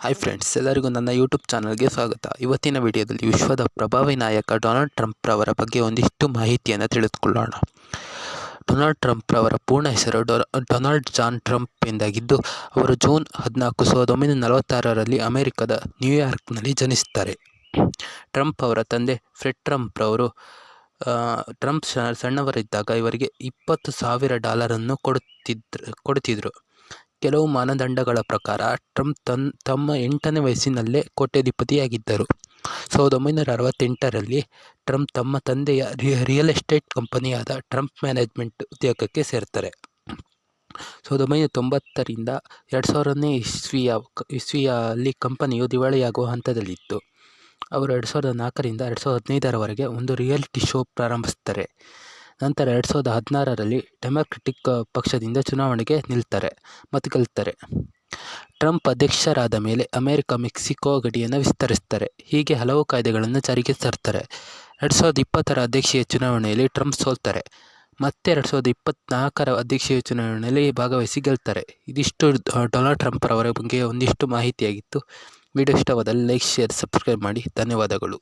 Hi friends ಎಲ್ಲರಿಗೂ ನನ್ನ YouTube ಚಾನಲ್ಗೆ ಸ್ವಾಗತ. ಇವತ್ತಿನ ವಿಡಿಯೋದಲ್ಲಿ ವಿಶ್ವದ ಪ್ರಭಾವಿ ನಾಯಕ ಡೊನಾಲ್ಡ್ ಟ್ರಂಪ್ ರವರ ಬಗ್ಗೆ ಒಂದಿಷ್ಟು ಮಾಹಿತಿಯನ್ನು ತಿಳಿದುಕೊಳ್ಳೋಣ. ಡೊನಾಲ್ಡ್ ಟ್ರಂಪ್ ರವರ ಪೂರ್ಣ ಹೆಸರು ಡೊನಾಲ್ಡ್ ಜಾನ್ ಟ್ರಂಪ್ ಎಂದಾಗಿದ್ದು, ಅವರು ಜೂನ್ ಹದಿನಾಲ್ಕು, ಸಾವಿರದ ಒಂಬೈನೂರ ನಲವತ್ತಾರರಲ್ಲಿ ಅಮೆರಿಕದ ನ್ಯೂಯಾರ್ಕ್ನಲ್ಲಿ ಜನಿಸುತ್ತಾರೆ ಟ್ರಂಪ್ ಅವರ ತಂದೆ ಫ್ರೆಡ್ ಟ್ರಂಪ್ ರವರು ಟ್ರಂಪ್ ಸಣ್ಣವರಿದ್ದಾಗ ಇವರಿಗೆ ಇಪ್ಪತ್ತು ಸಾವಿರ ಡಾಲರನ್ನು ಕೊಡುತ್ತಿದ್ರು ಕೊಡುತ್ತಿದ್ದರು ಕೆಲವು ಮಾನದಂಡಗಳ ಪ್ರಕಾರ ಟ್ರಂಪ್ ತನ್, ತಮ್ಮ ಎಂಟನೇ ವಯಸ್ಸಿನಲ್ಲೇ ಕೋಟ್ಯಾಧಿಪತಿಯಾಗಿದ್ದರು. ಸಾವಿರದ ಒಂಬೈನೂರ ಅರವತ್ತೆಂಟರಲ್ಲಿ ಟ್ರಂಪ್ ತಮ್ಮ ತಂದೆಯ ರಿಯ ರಿಯಲ್ ಎಸ್ಟೇಟ್ ಕಂಪನಿಯಾದ ಟ್ರಂಪ್ ಮ್ಯಾನೇಜ್ಮೆಂಟ್ ಉದ್ಯೋಗಕ್ಕೆ ಸೇರ್ತಾರೆ ಸಾವಿರದ ಒಂಬೈನೂರ ತೊಂಬತ್ತರಿಂದ ಎರಡು ಸಾವಿರನೇ ಇಸ್ವಿಯ ಇಸ್ವಿಯಲ್ಲಿ ಕಂಪನಿಯು ದಿವಾಳಿಯಾಗುವ ಹಂತದಲ್ಲಿತ್ತು. ಅವರು ಎರಡು ಸಾವಿರದ ನಾಲ್ಕರಿಂದ ಎರಡು ಸಾವಿರದ ಹದಿನೈದರವರೆಗೆ ಒಂದು ರಿಯಾಲಿಟಿ ಶೋ ಪ್ರಾರಂಭಿಸ್ತಾರೆ ನಂತರ ಎರಡು ಸಾವಿರದ ಹದಿನಾರರಲ್ಲಿ ಡೆಮಾಕ್ರೆಟಿಕ್ ಪಕ್ಷದಿಂದ ಚುನಾವಣೆಗೆ ನಿಲ್ತಾರೆ ಮತ್ತು ಗೆಲ್ತಾರೆ. ಟ್ರಂಪ್ ಅಧ್ಯಕ್ಷರಾದ ಮೇಲೆ ಅಮೆರಿಕ, ಮೆಕ್ಸಿಕೋ ಗಡಿಯನ್ನು ವಿಸ್ತರಿಸ್ತಾರೆ. ಹೀಗೆ ಹಲವು ಕಾಯ್ದೆಗಳನ್ನು ಜಾರಿಗೆ ತರ್ತಾರೆ. ಎರಡು ಸಾವಿರದ ಇಪ್ಪತ್ತರ ಅಧ್ಯಕ್ಷೀಯ ಚುನಾವಣೆಯಲ್ಲಿ ಟ್ರಂಪ್ ಸೋಲ್ತಾರೆ. ಮತ್ತೆ ಎರಡು ಸಾವಿರದ ಇಪ್ಪತ್ತ್ನಾಲ್ಕರ ಅಧ್ಯಕ್ಷೀಯ ಚುನಾವಣೆಯಲ್ಲಿ ಭಾಗವಹಿಸಿ ಗೆಲ್ತಾರೆ. ಇದಿಷ್ಟು ಡೊನಾಲ್ಡ್ ಟ್ರಂಪ್ ರವರ ಬಗ್ಗೆ ಒಂದಿಷ್ಟು ಮಾಹಿತಿಯಾಗಿತ್ತು. ವಿಡಿಯೋ ಇಷ್ಟವಾದಲ್ಲಿ ಲೈಕ್, ಶೇರ್, ಸಬ್ಸ್ಕ್ರೈಬ್ ಮಾಡಿ. ಧನ್ಯವಾದಗಳು.